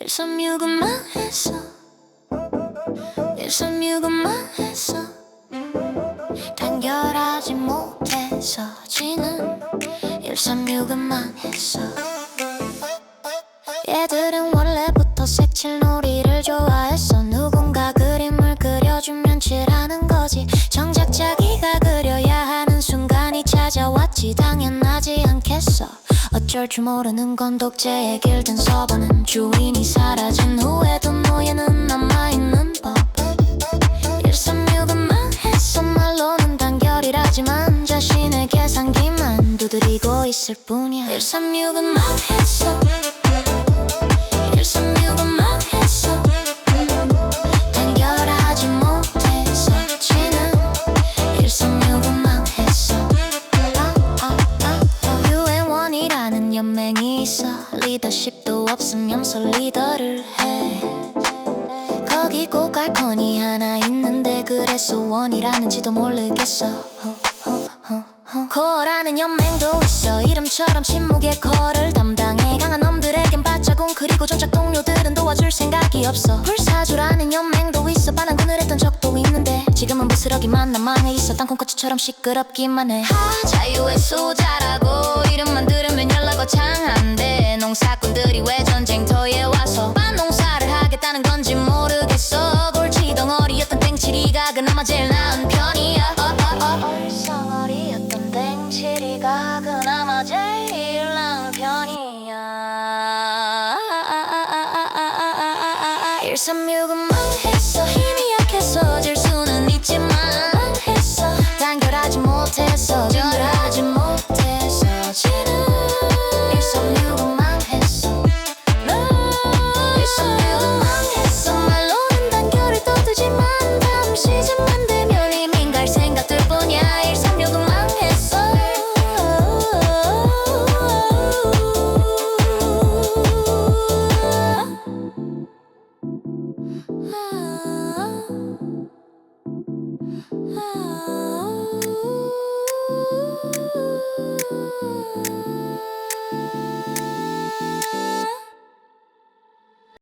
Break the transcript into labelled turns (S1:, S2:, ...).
S1: 136은 망했어 136은 망했어 단결하지 못해서 지는 136은 망했어 얘들은 어 어쩔 줄 모르는 건 독재의 길든 서버는 주인이 사라진 후에도 노예는 남아있는 법. 136은 망했어 말로는 단결이라지만 자신의 계산기만 두드리고 있을 뿐이야. 136은 망했 연맹이 있어. 리더십도 없으면서 리더를 해. 거기 꼭 알콘이 하나 있는데 그래서 원이라는지도 모르겠어. 코어라는 연맹도 있어. 이름처럼 침묵의 코어를 담당해. 강한 놈들에겐 바자궁 그리고 정착 동료들은 도와줄 생각이 없어. 불사조라는 연맹도 있어. 반항 군을 했던 적도 있는데 지금은 부스러기만 남아해 있어. 땅콩커츠처럼 시끄럽기만 해. 하, 자유의 수자 땡치리가 그나마 제일 나은 편이야. 어, 어, 어. 얼싸머리였던 땡치리가 그나마 제일 나은 편이야. 136은 망했어. 힘이 약해서 질 수는 있지만 망했어. 단결하지 못해서